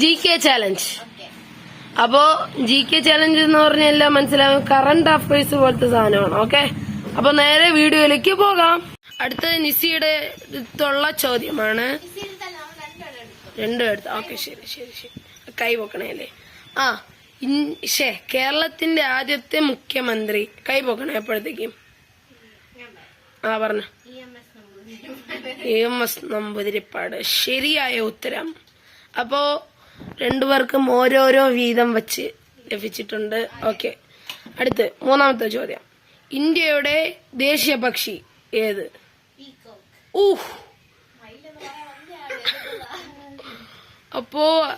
G K challenge അപ്പോ G K challenge എന്ന് പറഞ്ഞാൽ എല്ലാം മനസ്സിലാവും കറണ്ട് അഫയേഴ്സ് പോലത്തെ സാധനമാണ് ഓക്കെ അപ്പൊ നേരെ വീഡിയോയിലേക്ക് പോകാം. അടുത്തത് നിസിയുടെ അടുത്തുള്ള ചോദ്യമാണ്. രണ്ടും എടുത്ത്. ഓക്കെ ശരി ശരി ശരി. കൈ പൊക്കണേ അല്ലേ ആ ഷേ കേരളത്തിന്റെ ആദ്യത്തെ മുഖ്യമന്ത്രി. കൈ പൊക്കണേ എപ്പോഴത്തേക്കും? ആ പറഞ്ഞു. M S Namboodiripad. ശരിയായ ഉത്തരം. അപ്പോ രണ്ടുപേർക്കും ഓരോരോ വീതം വച്ച് ലഭിച്ചിട്ടുണ്ട്. ഓക്കെ. അടുത്ത് മൂന്നാമത്തെ ചോദ്യം. ഇന്ത്യയുടെ ദേശീയ പക്ഷി ഏത്? ഊഹ് അപ്പോ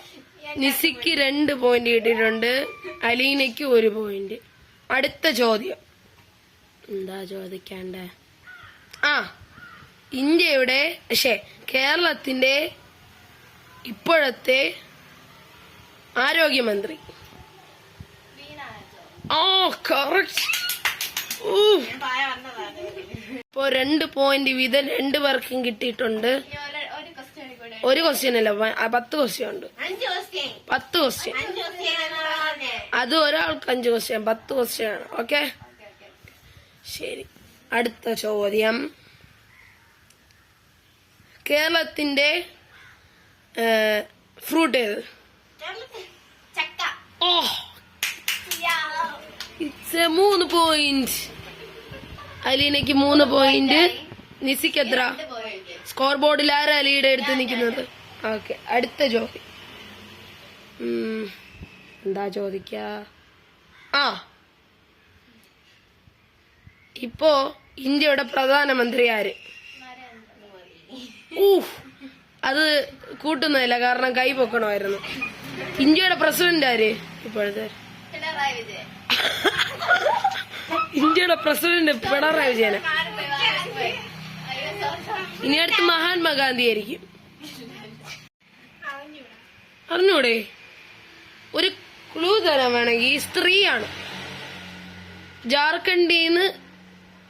നിസിക്ക് രണ്ട് പോയിന്റ് കിട്ടിയിട്ടുണ്ട്. അലീനയ്ക്ക് ഒരു പോയിന്റ് അടുത്ത ചോദ്യം. എന്താ ചോദിക്കണ്ടേ? ആ ഇന്ത്യയുടെ പക്ഷേ കേരളത്തിന്റെ ഇപ്പോഴത്തെ ആരോഗ്യമന്ത്രി. വന്നതാണ് ഇപ്പോ രണ്ട് പോയിന്റ് വീതം രണ്ട് പേർക്കും കിട്ടിയിട്ടുണ്ട്. ഒരു ക്വസ്റ്റ്യൻ അല്ല ആ, പത്ത് ക്വസ്റ്റ്യൻ ഉണ്ട്. പത്ത് ക്വസ്റ്റ്യൻ അത് ഒരാൾക്ക് അഞ്ച് ക്വസ്റ്റ്യൻ പത്ത് ക്വസ്റ്റ്യൻ ആണ്. ഓക്കെ ശരി. അടുത്ത ചോദ്യം. കേരളത്തിന്റെ ഫ്രൂട്ട് ഏത്? ഓ. ഇറ്റ്സ് മൂന്ന് പോയിന്റ് അലീനയ്ക്ക് മൂന്ന് പോയിന്റ് നിസിക്ക് എത്ര സ്കോർ ബോർഡിൽ ആരാ അലിയുടെ എടുത്ത് നിൽക്കുന്നത്? ഓക്കെ അടുത്ത ചോദ്യം. എന്താ ചോദിക്ക? ആ. ഇപ്പോ ഇന്ത്യയുടെ പ്രധാനമന്ത്രി ആര്? അത് കൂട്ടുന്നില്ല കാരണം കൈ പൊക്കണമായിരുന്നു. ഇന്ത്യയുടെ പ്രസിഡന്റ് ആര്? ഇപ്പോഴത്തെ. ഇന്ത്യയുടെ പ്രസിഡന്റ് പിണറായി വിജയന. ഇനി അടുത്ത് മഹാത്മാഗാന്ധി ആയിരിക്കും. അറിഞ്ഞൂടെ? ഒരു ക്ലൂ തരാൻ വേണമെങ്കിൽ സ്ത്രീയാണ്. ജാർഖണ്ഡിൽ നിന്ന്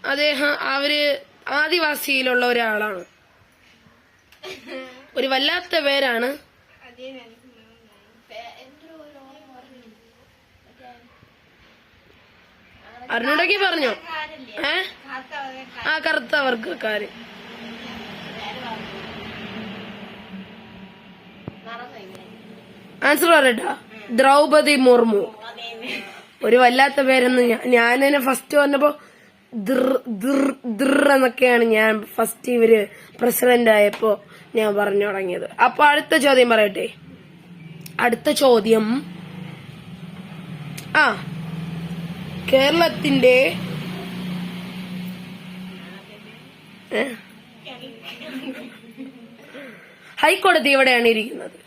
അദ്ദേഹം അവർ ആദിവാസിയിലുള്ള ഒരാളാണ്. ഒരു വല്ലാത്ത പേരാണ്. അറിഞ്ഞൂടെങ്കിൽ പറഞ്ഞോ? ഏ? ആ കറുത്ത വർഗക്കാര്. ആൻസർ പറയട്ടാ. ദ്രൗപതി മുർമു. ഒരു വല്ലാത്ത പേരെന്ന് ഞാൻ എന്നെ ഫസ്റ്റ് പറഞ്ഞപ്പോ എന്നൊക്കെയാണ് ഞാൻ ഫസ്റ്റ് ഇവർ പ്രസിഡന്റ് ആയപ്പോ ഞാൻ പറഞ്ഞു തുടങ്ങിയത്. അപ്പൊ അടുത്ത ചോദ്യം പറയട്ടെ? അടുത്ത ചോദ്യം. ആ കേരളത്തിന്റെ? ഹൈക്കോടതി എവിടെയാണ് ഇരിക്കുന്നത്?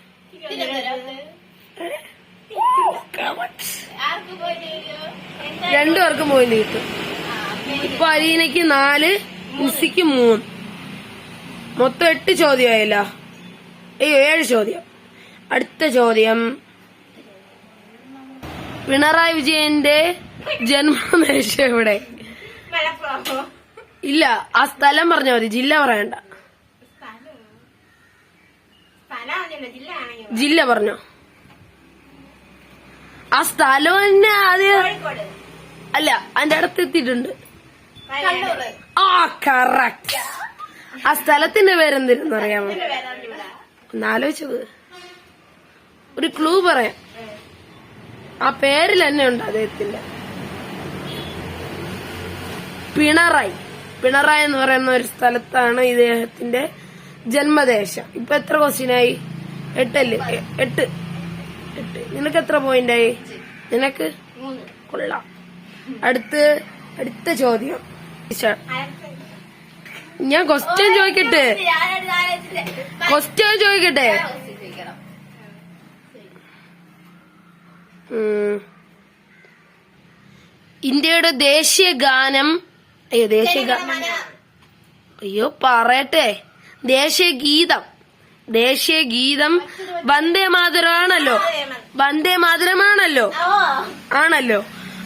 രണ്ടു പേർക്കും? പോയിന്റ് കിട്ടും. ഇപ്പൊ അലീനയ്ക്ക് നാല് നിസിക്ക് മൂന്ന്. മൊത്തം എട്ട് ചോദ്യമായില്ല. അയ്യോ ഏഴ് ചോദ്യം. അടുത്ത ചോദ്യം. പിണറായി വിജയന്റെ ജന്മദേശം എവിടെ. ഇല്ല ആ സ്ഥലം പറഞ്ഞാൽ മതി. ജില്ല പറയണ്ട. ജില്ല പറഞ്ഞോ? ആ സ്ഥലം തന്നെ ആദ്യം അല്ല അതിന്റെ അടുത്ത് എത്തിയിട്ടുണ്ട്. ആ കറക്റ്റ് ആ സ്ഥലത്തിന്റെ പേരെന്തിരുന്നു അറിയാമോ? എന്നാലോചിച്ചത് ഒരു ക്ലൂ പറയാം. ആ പേരിൽ തന്നെ ഉണ്ട് അദ്ദേഹത്തിന്റെ. പിണറായി. പിണറായി എന്ന് പറയുന്ന ഒരു സ്ഥലത്താണ് ഇദ്ദേഹത്തിന്റെ ജന്മദേശം. ഇപ്പൊ എത്ര ക്വസ്റ്റ്യനായി എട്ടല്ലേ? എട്ട്. എട്ട്. നിനക്ക് എത്ര പോയിന്റ് ആയി? നിനക്ക്? കൊള്ളാം. അടുത്ത് അടുത്ത ചോദ്യം. ഞാൻ ക്വസ്റ്റ്യൻ ചോദിക്കട്ടെ? ക്വസ്റ്റ്യൻ ചോദിക്കട്ടെ. ഇന്ത്യയുടെ ദേശീയ ഗാനം അയ്യോ ദേശീയ ഗാനം അയ്യോ പറയട്ടെ. ദേശീയ ഗീതം. ദേശീയ ഗീതം വന്ദേ മാതരമാണല്ലോ വന്ദേ മാതരമാണല്ലോ. ആണല്ലോ.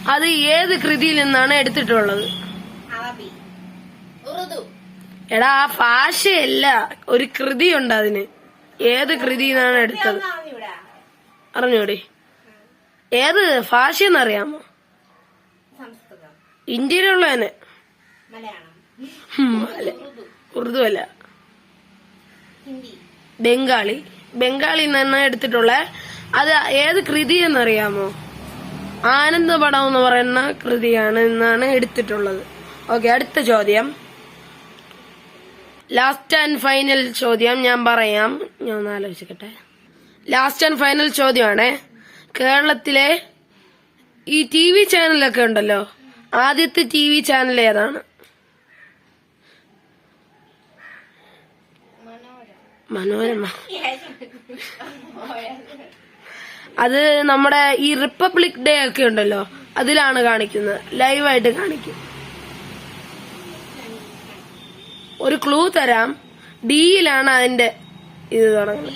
അത് ഏത് കൃതിയിൽ നിന്നാണ് എടുത്തിട്ടുള്ളത്? എടാ ആ ഭാഷയല്ല. ഒരു ഉണ്ട് അതിന്. ഏത് കൃതി എന്നാണ് എടുത്തത്? അറിഞ്ഞൂടാ. ഏത് ഭാഷയെന്നറിയാമോ? സംസ്കൃതം. ഇന്ത്യയിലുള്ള തന്നെ ഉറുദു അല്ല. ബംഗാളി. ബംഗാളി നിന്ന് എടുത്തിട്ടുള്ള. അത് ഏത് കൃതി എന്നറിയാമോ ആനന്ദപടം എന്ന് പറയുന്ന കൃതിയാണ് എന്നാണ് എടുത്തിട്ടുള്ളത്. ഓക്കെ അടുത്ത ചോദ്യം. ലാസ്റ്റ് ആൻഡ് ഫൈനൽ ചോദ്യം ഞാൻ പറയാം. ഞാൻ ഒന്ന് ആലോചിക്കട്ടെ ലാസ്റ്റ് ആൻഡ് ഫൈനൽ ചോദ്യമാണ്. കേരളത്തിലെ ഈ ടി വി ചാനലൊക്കെ ഉണ്ടല്ലോ. ആദ്യത്തെ ടി വി ചാനൽ ഏതാണ്? മനോരമ. അത് നമ്മുടെ ഈ റിപ്പബ്ലിക് ഡേ ഒക്കെ ഉണ്ടല്ലോ. അതിലാണ് കാണിക്കുന്നത്. ലൈവായിട്ട് കാണിക്കും. ഒരു ക്ലൂ തരാം. ഡിയിലാണ് അതിന്റെ ഇത് തുടങ്ങുന്നത്.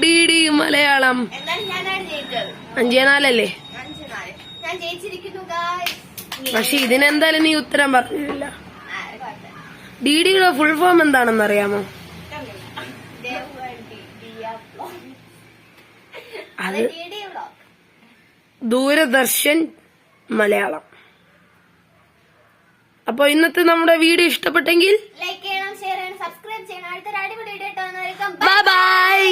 D D Malayalam. അഞ്ചേ നാലല്ലേ. പക്ഷെ ഇതിനെന്തായാലും നീ ഉത്തരം പറഞ്ഞില്ല ഡി ഡിയുടെ ഫുൾ ഫോം എന്താണെന്ന് അറിയാമോ. അത്. ദൂരദർശൻ മലയാളം. അപ്പൊ ഇന്നത്തെ നമ്മുടെ വീഡിയോ ഇഷ്ടപ്പെട്ടെങ്കിൽ ലൈക്ക് ചെയ്യണം ഷെയർ ചെയ്യണം സബ്സ്ക്രൈബ് ചെയ്യണം. അടുത്തൊരു അടിപൊളി വീഡിയോ ബൈ ബൈ